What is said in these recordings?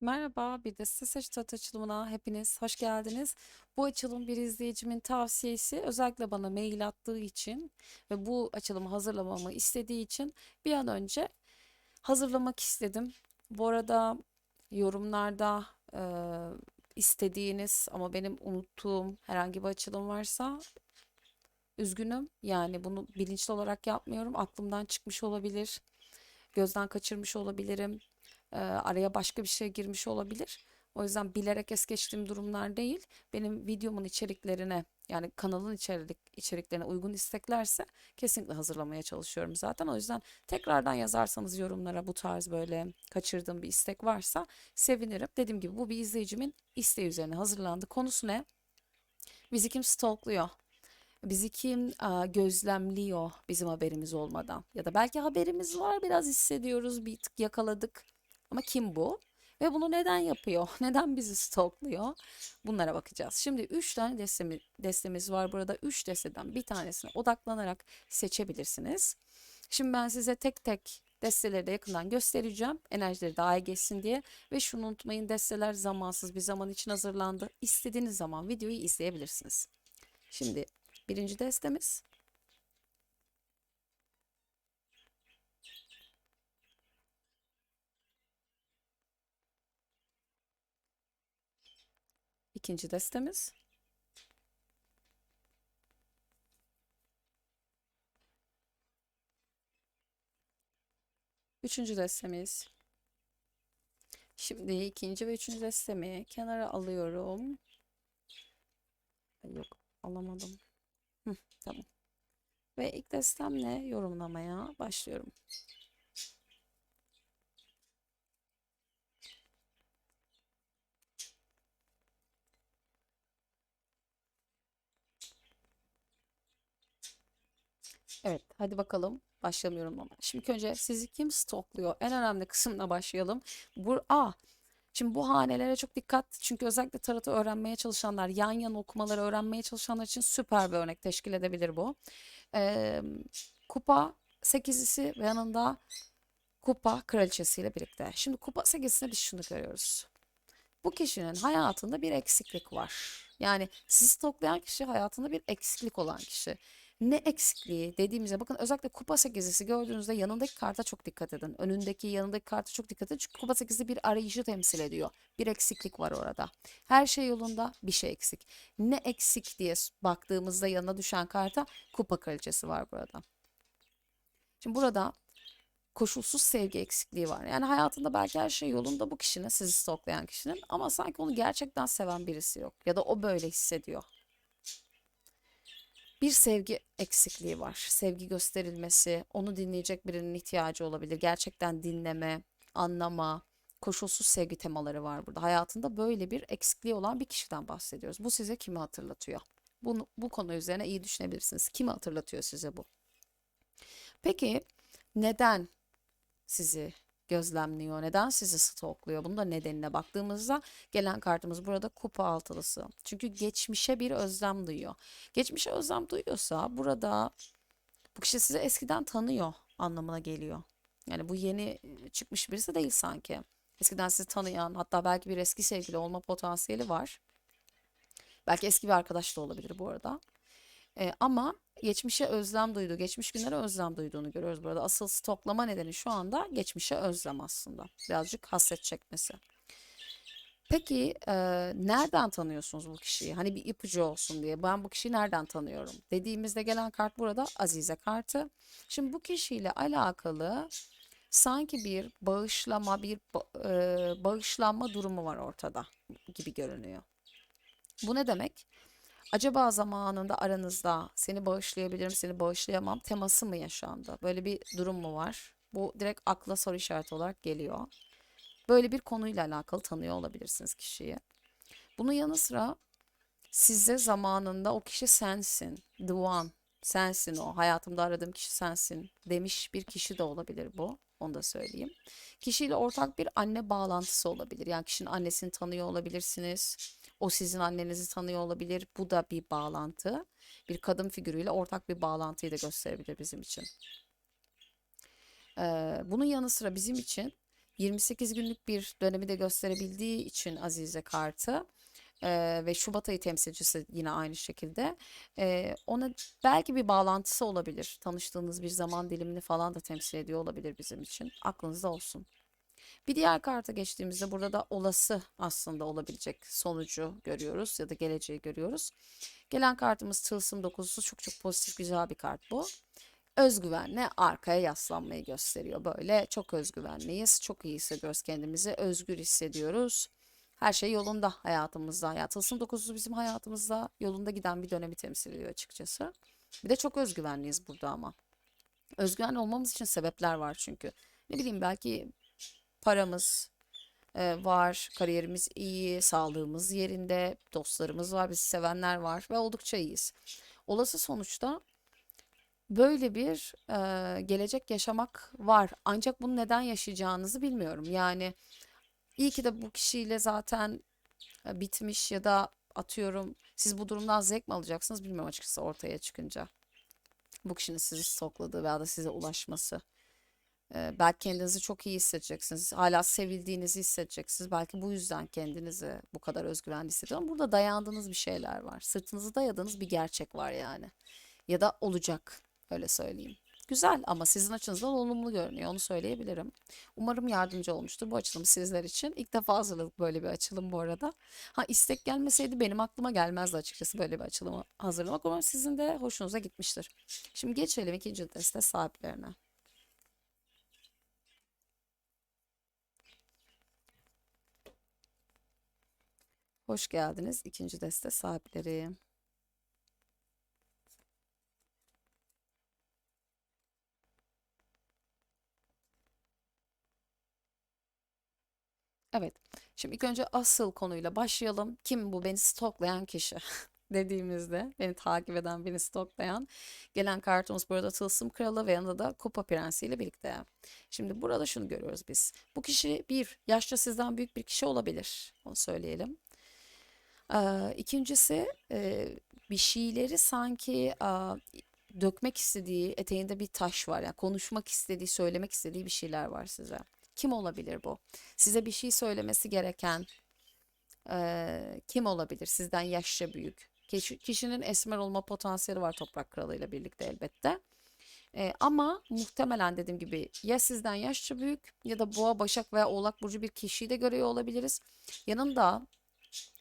Merhaba, bir de Site Seç Tat açılımına hepiniz hoş geldiniz. Bu açılım bir izleyicimin tavsiyesi, özellikle bana mail attığı için ve bu açılımı hazırlamamı istediği için bir an önce hazırlamak istedim. Bu arada yorumlarda e, istediğiniz ama benim unuttuğum herhangi bir açılım varsa üzgünüm. Yani bunu bilinçli olarak yapmıyorum. Aklımdan çıkmış olabilir, gözden kaçırmış olabilirim. Eee, araya başka bir şey girmiş olabilir. O yüzden bilerek es geçtiğim durumlar değil. Benim videomun içeriklerine yani kanalın içerik içeriklerine uygun isteklerse kesinlikle hazırlamaya çalışıyorum zaten. O yüzden tekrardan yazarsanız yorumlara bu tarz böyle kaçırdığım bir istek varsa sevinirim. Dediğim gibi bu bir izleyicimin isteği üzerine hazırlandı. Konusu ne? Bizi kim stalkluyor? Bizi kim aa, gözlemliyor bizim haberimiz olmadan? Ya da belki haberimiz var biraz hissediyoruz bir tık yakaladık. Ama kim bu? Ve bunu neden yapıyor? Neden bizi stalkluyor? Bunlara bakacağız. Şimdi 3 tane destemi, destemiz var burada. 3 desteden bir tanesine odaklanarak seçebilirsiniz. Şimdi ben size tek tek desteleri de yakından göstereceğim. Enerjileri daha iyi geçsin diye. Ve şunu unutmayın desteler zamansız bir zaman için hazırlandı. İstediğiniz zaman videoyu izleyebilirsiniz. Şimdi birinci destemiz. İkinci destemiz. Üçüncü destemiz. Şimdi ikinci ve üçüncü destemi kenara alıyorum. Yok alamadım. Hı, tamam. Ve ilk destemle yorumlamaya başlıyorum. Evet, hadi bakalım. Başlamıyorum ama. Şimdi önce sizi kim stokluyor? En önemli kısımla başlayalım. Bu, aa, şimdi bu hanelere çok dikkat. Çünkü özellikle tarot'u öğrenmeye çalışanlar, yan yana okumaları öğrenmeye çalışanlar için süper bir örnek teşkil edebilir bu. Ee, kupa sekizlisi ve yanında kupa kraliçesiyle birlikte. Şimdi kupa sekizisinde biz şunu görüyoruz. Bu kişinin hayatında bir eksiklik var. Yani sizi stoklayan kişi hayatında bir eksiklik olan kişi. Ne eksikliği dediğimizde bakın özellikle kupa sekizlisi gördüğünüzde yanındaki karta çok dikkat edin. Önündeki yanındaki karta çok dikkat edin. Çünkü kupa sekizli bir arayışı temsil ediyor. Bir eksiklik var orada. Her şey yolunda bir şey eksik. Ne eksik diye baktığımızda yanına düşen karta kupa kraliçesi var burada. Şimdi burada koşulsuz sevgi eksikliği var. Yani hayatında belki her şey yolunda bu kişinin, sizi stalklayan kişinin ama sanki onu gerçekten seven birisi yok. Ya da o böyle hissediyor. Bir sevgi eksikliği var. Sevgi gösterilmesi, onu dinleyecek birinin ihtiyacı olabilir. Gerçekten dinleme, anlama, koşulsuz sevgi temaları var burada. Hayatında böyle bir eksikliği olan bir kişiden bahsediyoruz. Bu size kimi hatırlatıyor? Bunu, bu konu üzerine iyi düşünebilirsiniz. Kimi hatırlatıyor size bu? Peki neden sizi gözlemliyor? Neden sizi stalkluyor? Bunun da nedenine baktığımızda gelen kartımız burada kupa altılısı. Çünkü geçmişe bir özlem duyuyor. Geçmişe özlem duyuyorsa burada bu kişi sizi eskiden tanıyor anlamına geliyor. Yani bu yeni çıkmış birisi değil sanki. Eskiden sizi tanıyan hatta belki bir eski sevgili olma potansiyeli var. Belki eski bir arkadaş da olabilir bu arada. E, ama geçmişe özlem duydu, geçmiş günlere özlem duyduğunu görüyoruz burada. Asıl stoklama nedeni şu anda geçmişe özlem aslında. Birazcık hasret çekmesi. Peki e, nereden tanıyorsunuz bu kişiyi? Hani bir ipucu olsun diye. Ben bu kişiyi nereden tanıyorum? Dediğimizde gelen kart burada Azize kartı. Şimdi bu kişiyle alakalı sanki bir bağışlama, bir e, bağışlanma durumu var ortada gibi görünüyor. Bu ne demek? Acaba zamanında aranızda seni bağışlayabilirim, seni bağışlayamam teması mı yaşandı? Böyle bir durum mu var? Bu direkt akla soru işareti olarak geliyor. Böyle bir konuyla alakalı tanıyor olabilirsiniz kişiyi. Bunun yanı sıra size zamanında o kişi sensin, the one, sensin o, hayatımda aradığım kişi sensin demiş bir kişi de olabilir bu. Onu da söyleyeyim. Kişiyle ortak bir anne bağlantısı olabilir. Yani kişinin annesini tanıyor olabilirsiniz. O sizin annenizi tanıyor olabilir. Bu da bir bağlantı. Bir kadın figürüyle ortak bir bağlantıyı da gösterebilir bizim için. Ee, bunun yanı sıra bizim için 28 günlük bir dönemi de gösterebildiği için Azize kartı eee, ve Şubat ayı temsilcisi yine aynı şekilde eee, ona belki bir bağlantısı olabilir. Tanıştığınız bir zaman dilimini falan da temsil ediyor olabilir bizim için. Aklınızda olsun. Bir diğer karta geçtiğimizde burada da olası aslında olabilecek sonucu görüyoruz ya da geleceği görüyoruz. Gelen kartımız Tılsım dokuzusu çok çok pozitif güzel bir kart bu. Özgüvenle arkaya yaslanmayı gösteriyor böyle. Çok özgüvenliyiz, çok iyi hissediyoruz kendimizi, özgür hissediyoruz. Her şey yolunda hayatımızda. Ya Tılsım dokuzusu bizim hayatımızda yolunda giden bir dönemi temsil ediyor açıkçası. Bir de çok özgüvenliyiz burada ama. Özgüven olmamız için sebepler var çünkü. Ne bileyim belki paramız e, var, kariyerimiz iyi, sağlığımız yerinde, dostlarımız var, bizi sevenler var ve oldukça iyiyiz. Olası sonuçta böyle bir e, gelecek yaşamak var. Ancak bunu neden yaşayacağınızı bilmiyorum. Yani iyi ki de bu kişiyle zaten e, bitmiş ya da atıyorum siz bu durumdan zevk mi alacaksınız bilmiyorum açıkçası ortaya çıkınca. Bu kişinin sizi stokladığı veya da size ulaşması. Ee, belki kendinizi çok iyi hissedeceksiniz. Hala sevildiğinizi hissedeceksiniz. Belki bu yüzden kendinizi bu kadar özgüvenli hissediyorum. Burada dayandığınız bir şeyler var. Sırtınızı dayadığınız bir gerçek var yani. Ya da olacak. Öyle söyleyeyim. Güzel ama sizin açınızdan olumlu görünüyor. Onu söyleyebilirim. Umarım yardımcı olmuştur bu açılım sizler için. İlk defa hazırladık böyle bir açılım bu arada. Ha istek gelmeseydi benim aklıma gelmezdi açıkçası böyle bir açılımı hazırlamak. Umarım sizin de hoşunuza gitmiştir. Şimdi geçelim ikinci deste sahiplerine. Hoş geldiniz ikinci deste sahipleri. Evet. Şimdi ilk önce asıl konuyla başlayalım. Kim bu beni stoklayan kişi? dediğimizde beni takip eden, beni stoklayan gelen kartımız burada Tılsım Kralı ve yanında da Kupa Prensi ile birlikte. Şimdi burada şunu görüyoruz biz. Bu kişi bir, yaşça sizden büyük bir kişi olabilir. Onu söyleyelim. Ee, ikincisi e, bir şeyleri sanki aa, dökmek istediği, eteğinde bir taş var. Yani konuşmak istediği, söylemek istediği bir şeyler var size. Kim olabilir bu? Size bir şey söylemesi gereken e, kim olabilir? Sizden yaşça büyük. Kişi- kişinin esmer olma potansiyeli var Toprak Kralı ile birlikte elbette. E, ama muhtemelen dediğim gibi ya sizden yaşça büyük ya da Boğa, Başak veya Oğlak Burcu bir kişiyi de görüyor olabiliriz. Yanında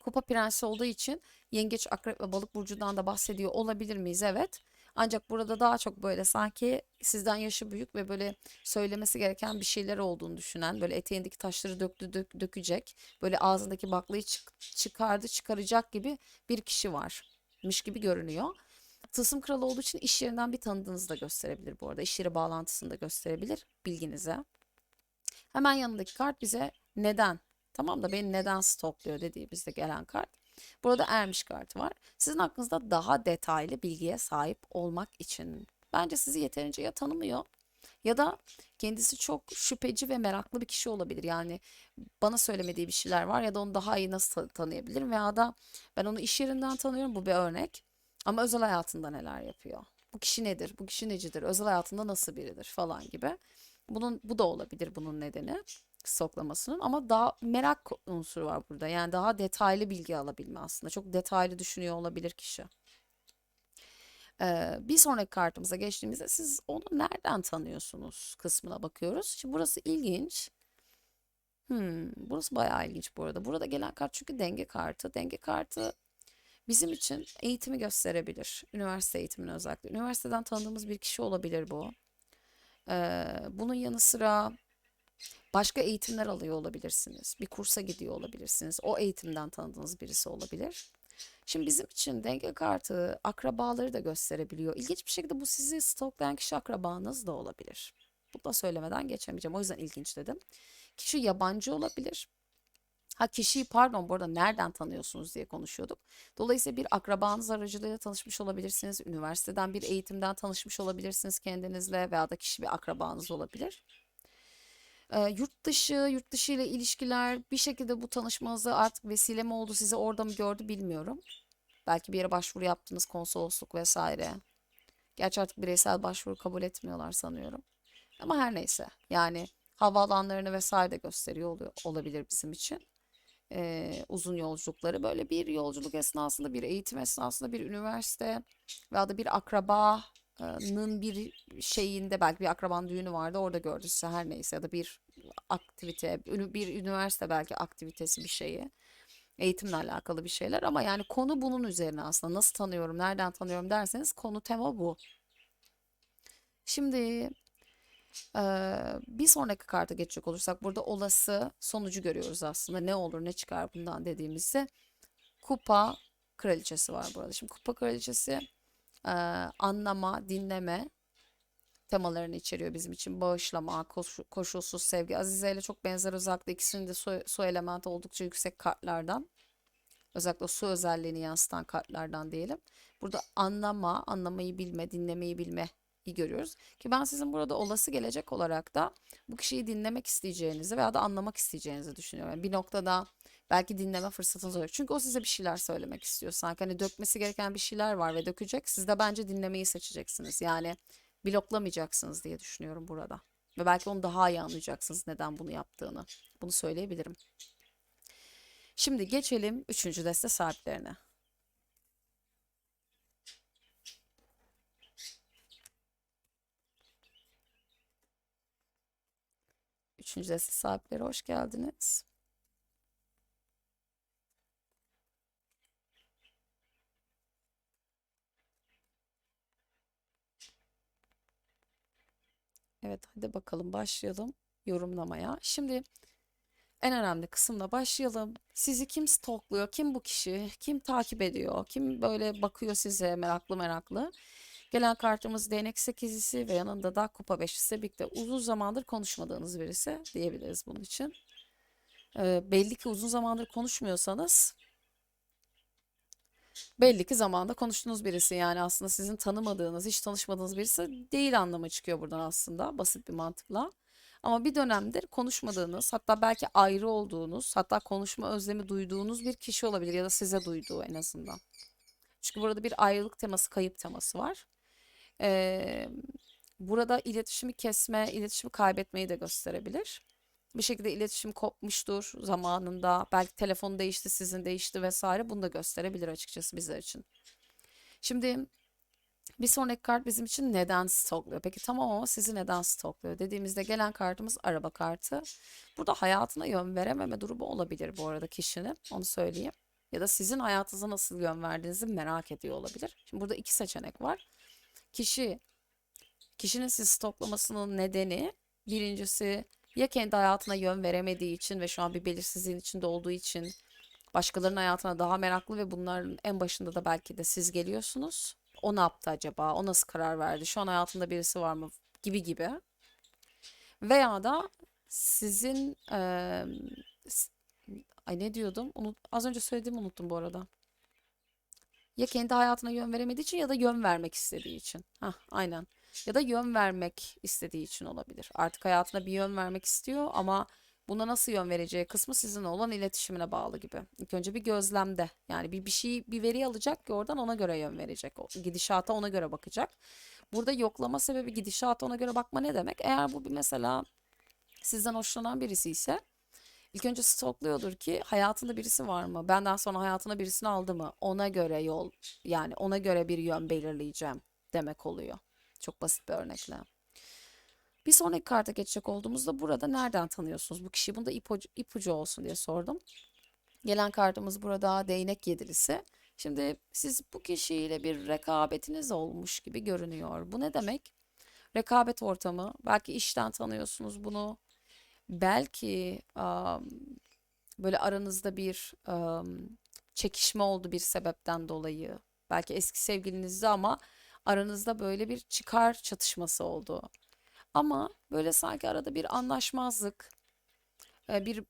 Kupa Prensi olduğu için Yengeç, Akrep ve Balık burcundan da bahsediyor olabilir miyiz? Evet. Ancak burada daha çok böyle sanki sizden yaşı büyük ve böyle söylemesi gereken bir şeyler olduğunu düşünen, böyle eteğindeki taşları döktü dök, dökecek, böyle ağzındaki baklayı çık- çıkardı çıkaracak gibi bir kişi varmış gibi görünüyor. Tılsım kralı olduğu için iş yerinden bir tanıdığınızı da gösterebilir bu arada. İş yeri bağlantısını da gösterebilir bilginize. Hemen yanındaki kart bize neden Tamam da beni neden stokluyor dediğimizde gelen kart. Burada ermiş kartı var. Sizin hakkınızda daha detaylı bilgiye sahip olmak için. Bence sizi yeterince ya tanımıyor ya da kendisi çok şüpheci ve meraklı bir kişi olabilir. Yani bana söylemediği bir şeyler var ya da onu daha iyi nasıl ta- tanıyabilirim veya da ben onu iş yerinden tanıyorum bu bir örnek. Ama özel hayatında neler yapıyor? Bu kişi nedir? Bu kişi necidir? Özel hayatında nasıl biridir falan gibi. Bunun bu da olabilir bunun nedeni stoklamasının ama daha merak unsuru var burada. Yani daha detaylı bilgi alabilme aslında. Çok detaylı düşünüyor olabilir kişi. Ee, bir sonraki kartımıza geçtiğimizde siz onu nereden tanıyorsunuz kısmına bakıyoruz. Şimdi burası ilginç. Hmm, burası bayağı ilginç bu arada. Burada gelen kart çünkü denge kartı. Denge kartı bizim için eğitimi gösterebilir. Üniversite eğitimini özellikle. Üniversiteden tanıdığımız bir kişi olabilir bu. Ee, bunun yanı sıra Başka eğitimler alıyor olabilirsiniz. Bir kursa gidiyor olabilirsiniz. O eğitimden tanıdığınız birisi olabilir. Şimdi bizim için denge kartı akrabaları da gösterebiliyor. İlginç bir şekilde bu sizi stoklayan kişi akrabanız da olabilir. Bunu da söylemeden geçemeyeceğim. O yüzden ilginç dedim. Kişi yabancı olabilir. Ha kişiyi pardon bu arada nereden tanıyorsunuz diye konuşuyorduk. Dolayısıyla bir akrabanız aracılığıyla tanışmış olabilirsiniz. Üniversiteden bir eğitimden tanışmış olabilirsiniz kendinizle veya da kişi bir akrabanız olabilir. Ee, yurt dışı, yurt dışı ile ilişkiler bir şekilde bu tanışmanıza artık vesile mi oldu, sizi orada mı gördü bilmiyorum. Belki bir yere başvuru yaptınız, konsolosluk vesaire. Gerçi artık bireysel başvuru kabul etmiyorlar sanıyorum. Ama her neyse. Yani Havaalanlarını vesaire de gösteriyor oluyor, olabilir bizim için. Ee, uzun yolculukları böyle bir yolculuk esnasında, bir eğitim esnasında, bir üniversite veya da bir akrabanın bir şeyinde belki bir akrabanın düğünü vardı orada gördüyse her neyse ya da bir aktivite, bir üniversite belki aktivitesi bir şeyi eğitimle alakalı bir şeyler ama yani konu bunun üzerine aslında nasıl tanıyorum, nereden tanıyorum derseniz konu tema bu. Şimdi bir sonraki karta geçecek olursak burada olası sonucu görüyoruz aslında ne olur ne çıkar bundan dediğimizde kupa kraliçesi var burada. Şimdi kupa kraliçesi eee, anlama, dinleme temalarını içeriyor bizim için. Bağışlama, koşu- koşulsuz sevgi. Azize ile çok benzer özellikle ikisinin de su, su elementi oldukça yüksek kartlardan. Özellikle su özelliğini yansıtan kartlardan diyelim. Burada anlama, anlamayı bilme, dinlemeyi bilme görüyoruz. Ki ben sizin burada olası gelecek olarak da bu kişiyi dinlemek isteyeceğinizi veya da anlamak isteyeceğinizi düşünüyorum. Yani bir noktada belki dinleme fırsatınız olacak. Çünkü o size bir şeyler söylemek istiyor sanki. Hani dökmesi gereken bir şeyler var ve dökecek. Siz de bence dinlemeyi seçeceksiniz. Yani bloklamayacaksınız diye düşünüyorum burada. Ve belki onu daha iyi anlayacaksınız neden bunu yaptığını. Bunu söyleyebilirim. Şimdi geçelim üçüncü deste sahiplerine. Deste sahipleri hoş geldiniz. Evet hadi bakalım başlayalım yorumlamaya. Şimdi en önemli kısımla başlayalım. Sizi kim stalkluyor? Kim bu kişi? Kim takip ediyor? Kim böyle bakıyor size meraklı meraklı? Gelen kartımız değnek sekizlisi ve yanında da kupa beşlisi birlikte uzun zamandır konuşmadığınız birisi diyebiliriz bunun için. Ee, belli ki uzun zamandır konuşmuyorsanız belli ki zamanda konuştuğunuz birisi yani aslında sizin tanımadığınız, hiç tanışmadığınız birisi değil anlamı çıkıyor buradan aslında basit bir mantıkla. Ama bir dönemdir konuşmadığınız, hatta belki ayrı olduğunuz, hatta konuşma özlemi duyduğunuz bir kişi olabilir ya da size duyduğu en azından. Çünkü burada bir ayrılık teması, kayıp teması var. Ee, burada iletişimi kesme, iletişimi kaybetmeyi de gösterebilir. Bir şekilde iletişim kopmuştur zamanında. Belki telefon değişti, sizin değişti vesaire. Bunu da gösterebilir açıkçası bizler için. Şimdi bir sonraki kart bizim için neden stokluyor? Peki tamam ama sizi neden stokluyor? Dediğimizde gelen kartımız araba kartı. Burada hayatına yön verememe durumu olabilir bu arada kişinin. Onu söyleyeyim. Ya da sizin hayatınıza nasıl yön verdiğinizi merak ediyor olabilir. Şimdi burada iki seçenek var. Kişi, kişinin sizi stoklamasının nedeni birincisi ya kendi hayatına yön veremediği için ve şu an bir belirsizliğin içinde olduğu için başkalarının hayatına daha meraklı ve bunların en başında da belki de siz geliyorsunuz. O ne yaptı acaba? O nasıl karar verdi? Şu an hayatında birisi var mı? Gibi gibi. Veya da sizin s- ay ne diyordum? Unut, az önce söylediğimi unuttum bu arada. Ya kendi hayatına yön veremediği için ya da yön vermek istediği için. Hah, aynen. Ya da yön vermek istediği için olabilir. Artık hayatına bir yön vermek istiyor ama buna nasıl yön vereceği kısmı sizinle olan iletişimine bağlı gibi. İlk önce bir gözlemde. Yani bir bir şey bir veri alacak ki oradan ona göre yön verecek. Gidişata ona göre bakacak. Burada yoklama sebebi gidişata ona göre bakma ne demek? Eğer bu bir mesela sizden hoşlanan birisi ise İlk önce stokluyordur ki hayatında birisi var mı? Benden sonra hayatına birisini aldı mı? Ona göre yol yani ona göre bir yön belirleyeceğim demek oluyor. Çok basit bir örnekle. Bir sonraki karta geçecek olduğumuzda burada nereden tanıyorsunuz bu kişiyi? Bunda ipucu, ipucu olsun diye sordum. Gelen kartımız burada değnek yedilisi. Şimdi siz bu kişiyle bir rekabetiniz olmuş gibi görünüyor. Bu ne demek? Rekabet ortamı. Belki işten tanıyorsunuz bunu. Belki am, böyle aranızda bir am, çekişme oldu bir sebepten dolayı. Belki eski sevgilinizdi ama aranızda böyle bir çıkar çatışması oldu. Ama böyle sanki arada bir anlaşmazlık, e, bir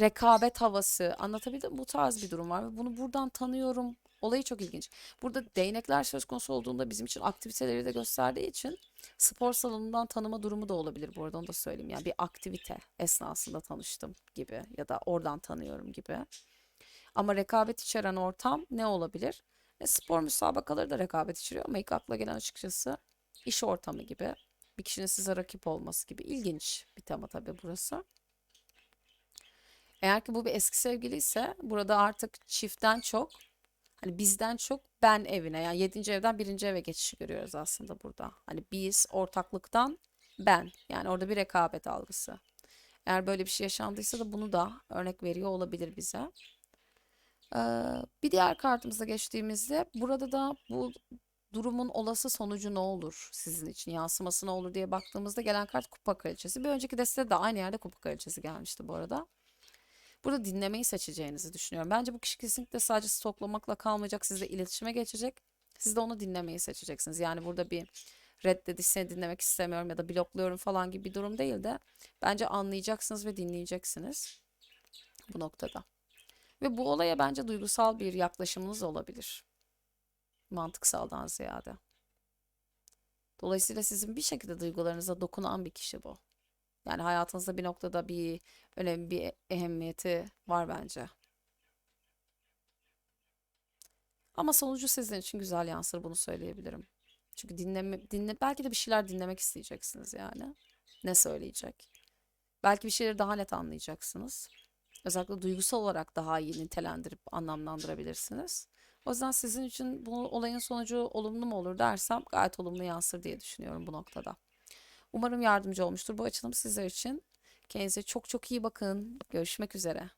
rekabet havası anlatabildim? Bu tarz bir durum var ve bunu buradan tanıyorum. Olayı çok ilginç. Burada değnekler söz konusu olduğunda bizim için aktiviteleri de gösterdiği için spor salonundan tanıma durumu da olabilir bu arada onu da söyleyeyim. Yani bir aktivite esnasında tanıştım gibi ya da oradan tanıyorum gibi. Ama rekabet içeren ortam ne olabilir? E, spor müsabakaları da rekabet içeriyor ama ilk akla gelen açıkçası iş ortamı gibi. Bir kişinin size rakip olması gibi ilginç bir tema tabii burası. Eğer ki bu bir eski sevgili ise burada artık çiftten çok hani bizden çok ben evine yani 7. evden birinci eve geçişi görüyoruz aslında burada. Hani biz ortaklıktan ben yani orada bir rekabet algısı. Eğer böyle bir şey yaşandıysa da bunu da örnek veriyor olabilir bize. Ee, bir diğer kartımıza geçtiğimizde burada da bu durumun olası sonucu ne olur sizin için yansıması ne olur diye baktığımızda gelen kart kupa kraliçesi. Bir önceki destede de aynı yerde kupa kraliçesi gelmişti bu arada. Burada dinlemeyi seçeceğinizi düşünüyorum. Bence bu kişi kesinlikle sadece stoklamakla kalmayacak. Sizle iletişime geçecek. Siz de onu dinlemeyi seçeceksiniz. Yani burada bir reddediş seni dinlemek istemiyorum ya da blokluyorum falan gibi bir durum değil de bence anlayacaksınız ve dinleyeceksiniz bu noktada. Ve bu olaya bence duygusal bir yaklaşımınız olabilir. Mantıksaldan ziyade. Dolayısıyla sizin bir şekilde duygularınıza dokunan bir kişi bu. Yani hayatınızda bir noktada bir önemli bir ehemmiyeti var bence. Ama sonucu sizin için güzel yansır bunu söyleyebilirim. Çünkü dinleme, dinle, belki de bir şeyler dinlemek isteyeceksiniz yani. Ne söyleyecek? Belki bir şeyleri daha net anlayacaksınız. Özellikle duygusal olarak daha iyi nitelendirip anlamlandırabilirsiniz. O yüzden sizin için bu olayın sonucu olumlu mu olur dersem gayet olumlu yansır diye düşünüyorum bu noktada. Umarım yardımcı olmuştur bu açılım sizler için. Kendinize çok çok iyi bakın. Görüşmek üzere.